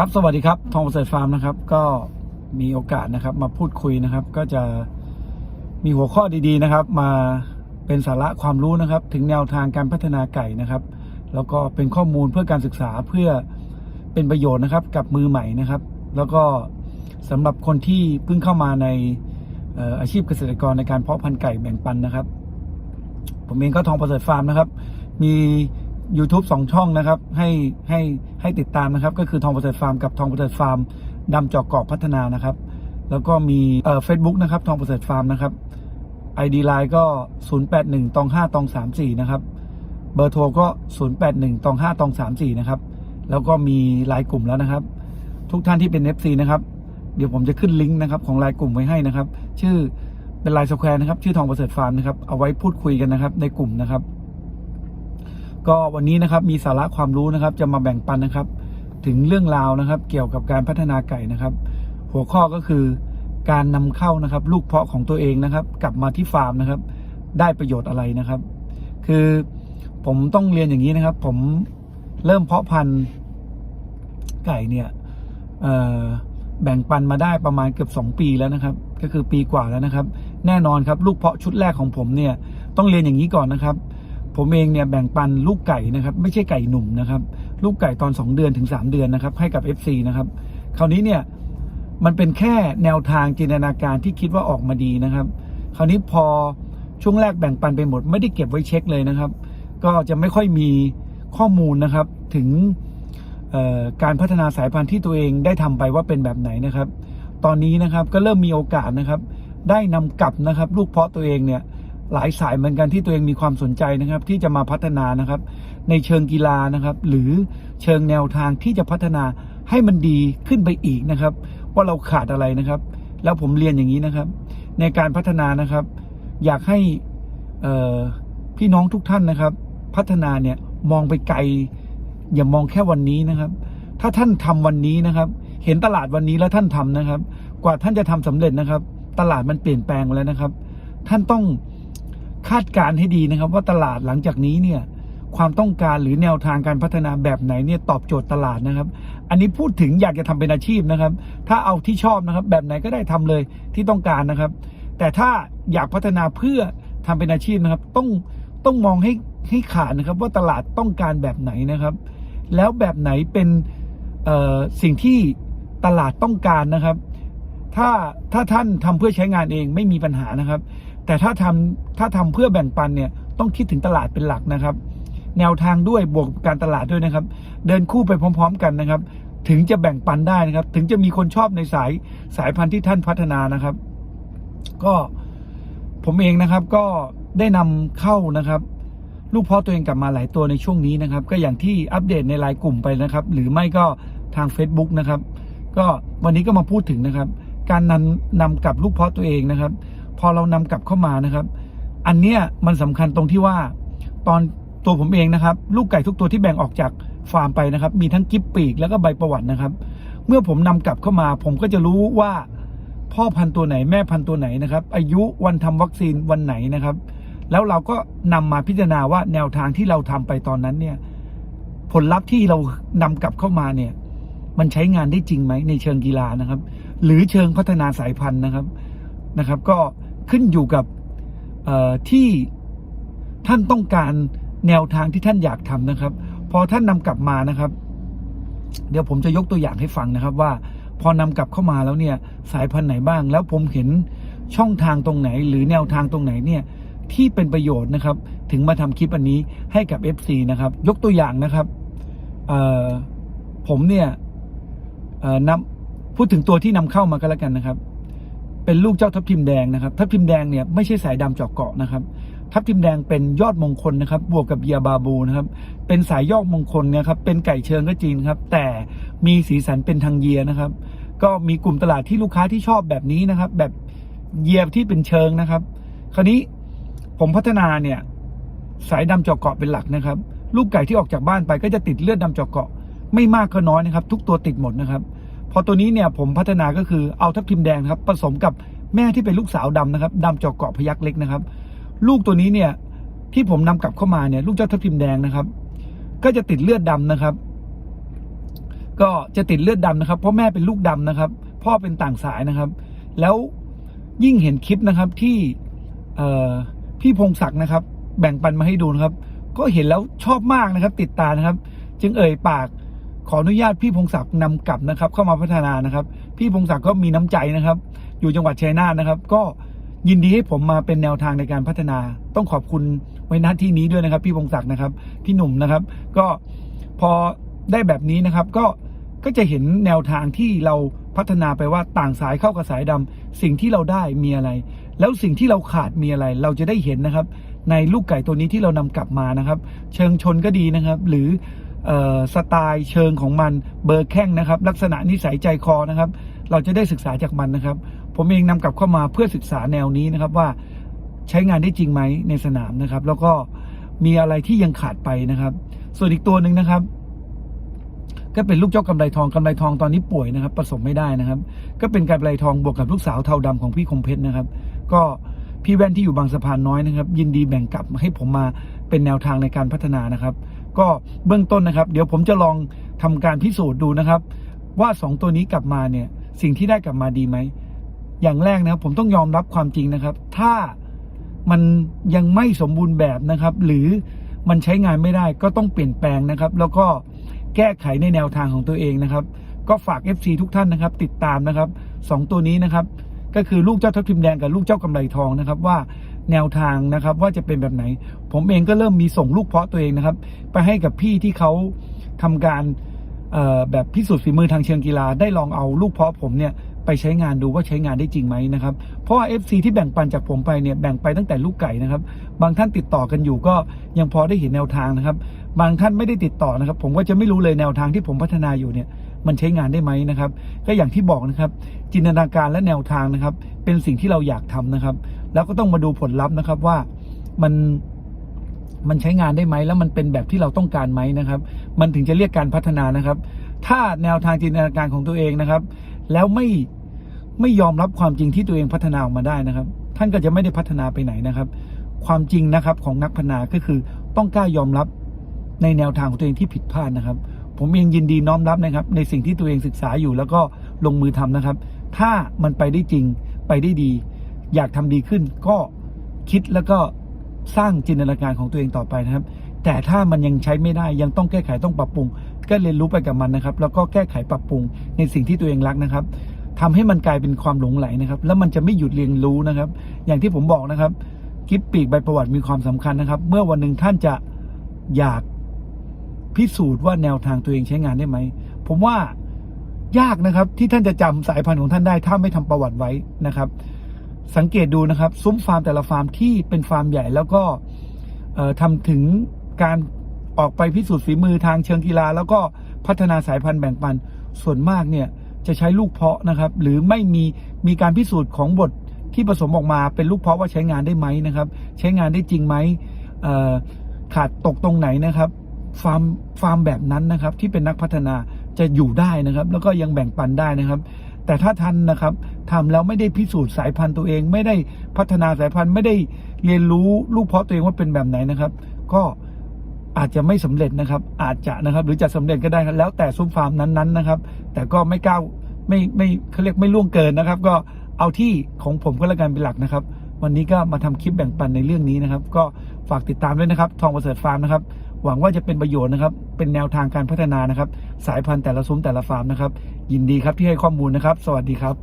ครับสวัสดีครับทองประเสริฐฟาร์มนะครับ ก็มีโอกาสนะครับ มาพูดคุยนะครับ ก็จะมีหัวข้อดีๆนะครับ มาเป็นสาระความรู้นะครับ ถึงแนวทางการพัฒนาไก่นะครับ แล้วก็เป็นข้อมูลเพื่อการศึกษาเพื่อเป็นประโยชน์นะครับ กับมือใหม่นะครับ แล้วก็สำหรับคนที่เพิ่งเข้ามาในเอ่ออาชีพเกษตรกรในการเพาะพันธุ์ไก่แบ่งปันนะครับ ผมเองก็ทองประเสริฐฟาร์มนะครับ มี YouTube สองช่องนะครับ ให้ให้ให้ติดตามนะครับ ก็คือทองประเสริฐฟาร์มกับทองประเสริฐฟาร์มดำจอกกรอบพัฒนานะครับ แล้วก็มีเอ่อเฟซบุ๊กนะครับ ทองประเสริฐฟาร์มนะครับ ID Line ก็ 081ตอง5ตอง34 นะครับ เบอร์โทรก็ 081ตอง5ตอง34 นะครับ แล้วก็มีไลน์กลุ่มแล้วนะครับ ทุกท่านที่เป็น FC นะครับ เดี๋ยวผมจะขึ้นลิงก์นะครับของไลน์กลุ่มไว้ให้นะครับ ชื่อเป็นไลน์สแควร์นะครับ ชื่อทองประเสริฐฟาร์มนะครับ เอาไว้พูดคุยกันนะครับ ในกลุ่มนะครับ ก็วันนี้นะครับมีสาระความรู้นะครับ จะมาแบ่งปันนะครับ ถึงเรื่องราวนะครับ เกี่ยวกับการพัฒนาไก่นะครับ หัวข้อก็คือการนำเข้านะครับ ลูกเพาะของตัวเองนะครับ กลับมาที่ฟาร์มนะครับ ได้ประโยชน์อะไรนะครับ คือผมต้องเรียนอย่างนี้นะครับ ผมเริ่มเพาะพันธุ์ไก่เนี่ยแบ่งปันมาได้ประมาณเกือบ 2 ปีแล้วนะครับ ก็คือปีกว่าแล้วนะครับ แน่นอนครับ ลูกเพาะชุดแรกของผมเนี่ย ต้องเรียนอย่างนี้ก่อนนะครับ ผมเองเนี่ยแบ่งปันลูกไก่นะครับ ไม่ใช่ไก่หนุ่มนะครับ ลูกไก่ตอน 2 เดือนถึง 3 เดือนนะครับ ให้กับ FC นะครับ คราวนี้เนี่ยมันเป็นแค่แนวทางจินตนาการที่คิดว่าออกมาดีนะครับ คราวนี้พอช่วงแรกแบ่งปันไปหมด ไม่ได้เก็บไว้เช็คเลยนะครับ ก็จะไม่ค่อยมีข้อมูลนะครับถึงการพัฒนาสายพันธุ์ที่ตัวเองได้ทำไปว่าเป็นแบบไหนนะครับ ตอนนี้นะครับก็เริ่มมีโอกาสนะครับ ได้นำกลับนะครับ ลูกเพาะตัวเองเนี่ย หลายสายเหมือนกันที่ตัวเองมีความสนใจนะครับ ที่จะมาพัฒนานะครับ ในเชิงกีฬานะครับ หรือเชิงแนวทางที่จะพัฒนาให้มันดีขึ้นไปอีกนะครับ ว่าเราขาดอะไรนะครับ แล้วผมเรียนอย่างนี้นะครับ ในการพัฒนานะครับ อยากให้พี่น้องทุกท่านนะครับ พัฒนาเนี่ยมองไปไกล อย่ามองแค่วันนี้นะครับ ถ้าท่านทำวันนี้นะครับ เห็นตลาดวันนี้แล้วท่านทำนะครับ กว่าท่านจะทำสำเร็จนะครับ ตลาดมันเปลี่ยนแปลงไปแล้วนะครับ ท่านต้อง คาดการณ์ให้ดีนะครับ ว่าตลาดหลังจากนี้เนี่ยความต้องการหรือแนวทางการพัฒนาแบบไหนเนี่ยตอบโจทย์ตลาดนะครับ อันนี้พูดถึงอยากจะทำเป็นอาชีพนะครับ ถ้าเอาที่ชอบนะครับ แบบไหนก็ได้ทำเลยที่ต้องการนะครับ แต่ถ้าอยากพัฒนาเพื่อทำเป็นอาชีพนะครับ ต้องต้องมองให้ให้ขาดนะครับ ว่าตลาดต้องการแบบไหนนะครับ แล้วแบบไหนเป็นสิ่งที่ตลาดต้องการนะครับ ถ้าถ้าท่านทำเพื่อใช้งานเองไม่มีปัญหานะครับ แต่ถ้าทำถ้าทำเพื่อแบ่งปันเนี่ยต้องคิดถึงตลาดเป็นหลักนะครับ แนวทางด้วยบวกกับการตลาดด้วยนะครับ เดินคู่ไปพร้อม ๆ กันนะครับ ถึงจะแบ่งปันได้นะครับ ถึงจะมีคนชอบในสายสายพันธุ์ที่ท่านพัฒนานะครับ ก็ผมเองนะครับก็ได้นำเข้านะครับ ลูกเพาะตัวเองกลับมาหลายตัวในช่วงนี้นะครับ ก็อย่างที่อัปเดตในไลน์กลุ่มไปนะครับ หรือไม่ก็ทาง Facebook นะครับ ก็วันนี้ก็มาพูดถึงนะครับ การนำนำกลับลูกเพาะตัวเองนะครับ พอเรานำกลับเข้ามานะครับ อันเนี้ยมันสำคัญตรงที่ว่า ตอนตัวผมเองนะครับ ลูกไก่ทุกตัวที่แบ่งออกจากฟาร์มไปนะครับ มีทั้งกิฟปีกแล้วก็ใบประวัตินะครับ เมื่อผมนำกลับเข้ามา ผมก็จะรู้ว่าพ่อพันธุ์ตัวไหนแม่พันธุ์ตัวไหนนะครับ อายุวันทำวัคซีนวันไหนนะครับ แล้วเราก็นำมาพิจารณาว่าแนวทางที่เราทำไปตอนนั้นเนี่ย ผลลัพธ์ที่เรานำกลับเข้ามาเนี่ย มันใช้งานได้จริงไหมในเชิงกีฬานะครับ หรือเชิงพัฒนาสายพันธุ์นะครับนะครับ ก็ ขึ้นอยู่กับที่ท่านต้องการแนวทางที่ท่านอยากทำนะครับ พอท่านนำกลับมานะครับ เดี๋ยวผมจะยกตัวอย่างให้ฟังนะครับว่า พอนำกลับเข้ามาแล้วเนี่ยสายพันธุ์ไหนบ้าง แล้วผมเห็นช่องทางตรงไหน หรือแนวทางตรงไหนเนี่ยที่เป็นประโยชน์นะครับ ถึงมาทำคลิปอันนี้ให้กับ FC นะครับ ยกตัวอย่างนะครับผมเนี่ยนำพูดถึงตัวที่นำเข้ามาก็แล้วกันนะครับ เป็นลูกเจ้าทับทิมแดงนะครับ ทับทิมแดงเนี่ยไม่ใช่สายดำเจาะเกาะนะครับ ทับทิมแดงเป็นยอดมงคลนะครับ บวกกับเบียบาบูนะครับ เป็นสายยอดมงคลเนะครับ เป็นไก่เชิงก็จริงครับ แต่มีสีสันเป็นทางเยียนะครับ ก็มีกลุ่มตลาดที่ลูกค้าที่ชอบแบบนี้นะครับ แบบเยียที่เป็นเชิงนะครับ คราวนี้ผมพัฒนาเนี่ยสายดำเจาะเกาะเป็นหลักนะครับ ลูกไก่ที่ออกจากบ้านไปก็จะติดเลือดดำจาะเกาะไม่มากก็น้อยนะครับ ทุกตัวติดหมดนะครับ พอตัวนี้เนี่ยผมพัฒนาก็คือเอาทับทิมแดงนครับผสมกับแม่ที่เป็นลูกสาวดำนะครับดำเจาะเกาะพยักเล็กนะครับ ลูกตัวนี้เนี่ยที่ผมนำกลับเข้ามาเนี่ยลูกเจ้าทับทิมแดงนะครับ ก็จะติดเลือดดำนะครับ ก็จะติดเลือดดำนะครับ เพราะแม่เป็นลูกดำนะครับ พ่อเป็นต่างสายนะครับ แล้วยิ่งเห็นคลิปนะครับที่เออพี่พงศักดิ์นะครับ แบ่งปันมาให้ดูนะครับ ก็เห็นแล้วชอบมากนะครับ ติดตามนะครับ จึงเอ่ยปาก ขออนุญาตพี่พงศักดิ์นำกลับนะครับ เข้ามาพัฒนานะครับ พี่พงศักดิ์ก็มีน้ำใจนะครับ อยู่จังหวัดชัยนาทนะครับ ก็ยินดีให้ผมมาเป็นแนวทางในการพัฒนา ต้องขอบคุณไว้ณที่นี้ด้วยนะครับ พี่พงศักดิ์นะครับ พี่หนุ่มนะครับ ก็พอได้แบบนี้นะครับ ก็ก็จะเห็นแนวทางที่เราพัฒนาไปว่าต่างสายเข้ากับสายดำสิ่งที่เราได้มีอะไร แล้วสิ่งที่เราขาดมีอะไร เราจะได้เห็นนะครับ ในลูกไก่ตัวนี้ที่เรานำกลับมานะครับ เชิงชนก็ดีนะครับ หรือ สไตล์เชิงของมันเบอร์แข้งนะครับ ลักษณะนิสัยใจคอนะครับ เราจะได้ศึกษาจากมันนะครับ ผมเองนำกลับเข้ามาเพื่อศึกษาแนวนี้นะครับว่าใช้งานได้จริงไหมในสนามนะครับ แล้วก็มีอะไรที่ยังขาดไปนะครับ ส่วนอีกตัวหนึ่งนะครับ ก็เป็นลูกเจ้ากำไรทองกำไรทองตอนนี้ป่วยนะครับ ผสมไม่ได้นะครับ ก็เป็นกำไรทองบวกกับลูกสาวเทาดำของพี่คมเพชรนะครับ ก็พี่แว่นที่อยู่บางสะพานน้อยนะครับ ยินดีแบ่งกลับให้ผมมาเป็นแนวทางในการพัฒนานะครับ ก็เบื้องต้นนะครับ เดี๋ยวผมจะลองทำการพิสูจน์ดูนะครับ ว่าสองตัวนี้กลับมาเนี่ยสิ่งที่ได้กลับมาดีไหม อย่างแรกนะครับผมต้องยอมรับความจริงนะครับ ถ้ามันยังไม่สมบูรณ์แบบนะครับ หรือมันใช้งานไม่ได้ก็ต้องเปลี่ยนแปลงนะครับ แล้วก็แก้ไขในแนวทางของตัวเองนะครับ ก็ฝาก FC ทุกท่านนะครับ ติดตามนะครับสองตัวนี้นะครับ ก็คือลูกเจ้าทับทิมแดงกับลูกเจ้ากำไรทองนะครับว่า แนวทางนะครับ ว่าจะเป็นแบบไหน ผมเองก็เริ่มมีส่งลูกเพาะตัวเองนะครับ ไปให้กับพี่ที่เขาทำการแบบพิสูจน์ฝีมือทางเชิงกีฬาได้ลองเอาลูกเพาะผมเนี่ยไปใช้งานดูว่าใช้งานได้จริงไหมนะครับ เพราะว่า FC ที่แบ่งปันจากผมไปเนี่ยแบ่งไปตั้งแต่ลูกไก่นะครับ บางท่านติดต่อกันอยู่ก็ยังพอได้เห็นแนวทางนะครับ บางท่านไม่ได้ติดต่อนะครับ ผมก็จะไม่รู้เลยแนวทางที่ผมพัฒนาอยู่เนี่ยมันใช้งานได้ไหมนะครับ ก็อย่างที่บอกนะครับ จินตนาการและแนวทางนะครับ เป็นสิ่งที่เราอยากทำนะครับ แล้วก็ต้องมาดูผลลัพธ์นะครับว่ามันมันใช้งานได้ไหมแล้วมันเป็นแบบที่เราต้องการไหมนะครับ มันถึงจะเรียกการพัฒนานะครับ ถ้าแนวทางจินตนาการของตัวเองนะครับ แล้วไม่ไม่ยอมรับความจริงที่ตัวเองพัฒนาออกมาได้นะครับ ท่านก็จะไม่ได้พัฒนาไปไหนนะครับ ความจริงนะครับของนักพัฒนาก็คือต้องกล้ายอมรับในแนวทางของตัวเองที่ผิดพลาดนะครับ ผมเองยินดีน้อมรับนะครับ ในสิ่งที่ตัวเองศึกษาอยู่แล้วก็ลงมือทำนะครับ ถ้ามันไปได้จริงไปได้ดี อยากทำดีขึ้นก็คิดแล้วก็สร้างจินตนาการของตัวเองต่อไปนะครับ แต่ถ้ามันยังใช้ไม่ได้ยังต้องแก้ไขต้องปรับปรุง ก็เรียนรู้ไปกับมันนะครับ แล้วก็แก้ไขปรับปรุงในสิ่งที่ตัวเองรักนะครับทำให้มันกลายเป็นความหลงไหลนะครับ แล้วมันจะไม่หยุดเรียนรู้นะครับ อย่างที่ผมบอกนะครับกิฟปีกใบประวัติมีความสำคัญนะครับ เมื่อวันหนึ่งท่านจะอยากพิสูจน์ว่าแนวทางตัวเองใช้งานได้ไหม ผมว่ายากนะครับที่ท่านจะจำสายพันธุ์ของท่านได้ ถ้าไม่ทำประวัติไว้นะครับ สังเกตดูนะครับ ซุ้มฟาร์มแต่ละฟาร์มที่เป็นฟาร์มใหญ่แล้วก็เอ่อทำถึงการออกไปพิสูจน์ฝีมือทางเชิงกีฬา แล้วก็พัฒนาสายพันธุ์แบ่งปัน ส่วนมากเนี่ยจะใช้ลูกเพาะนะครับ หรือไม่มีมีการพิสูจน์ของบทที่ผสมออกมาเป็นลูกเพาะว่าใช้งานได้ไหมนะครับ ใช้งานได้จริงไหมขาดตกตรงไหนนะครับฟาร์มฟาร์มแบบนั้นนะครับ ที่เป็นนักพัฒนาจะอยู่ได้นะครับ แล้วก็ยังแบ่งปันได้นะครับ แต่ถ้าท่านนะครับทำแล้วไม่ได้พิสูจน์สายพันธุ์ตัวเอง ไม่ได้พัฒนาสายพันธุ์ไม่ได้เรียนรู้ลูกเพาะตัวเองว่าเป็นแบบไหนนะครับ ก็อาจจะไม่สำเร็จนะครับ อาจจะนะครับ หรือจะสำเร็จก็ได้ครับแล้วแต่ซุ้มฟาร์มนั้นๆนะครับ แต่ก็ไม่ก้าวไม่ไม่เขาเรียกไม่ล่วงเกินนะครับ ก็เอาที่ของผมก็แล้วกันเป็นหลักนะครับ วันนี้ก็มาทำคลิปแบ่งปันในเรื่องนี้นะครับ ก็ฝากติดตามด้วยนะครับ ทองประเสริฐฟาร์มนะครับ หวังว่าจะเป็นประโยชน์นะครับ เป็นแนวทางการพัฒนานะครับ สายพันธุ์แต่ละซุ้มแต่ละฟาร์มนะครับ ยินดีครับที่ให้ข้อมูลนะครับ สวัสดีครับ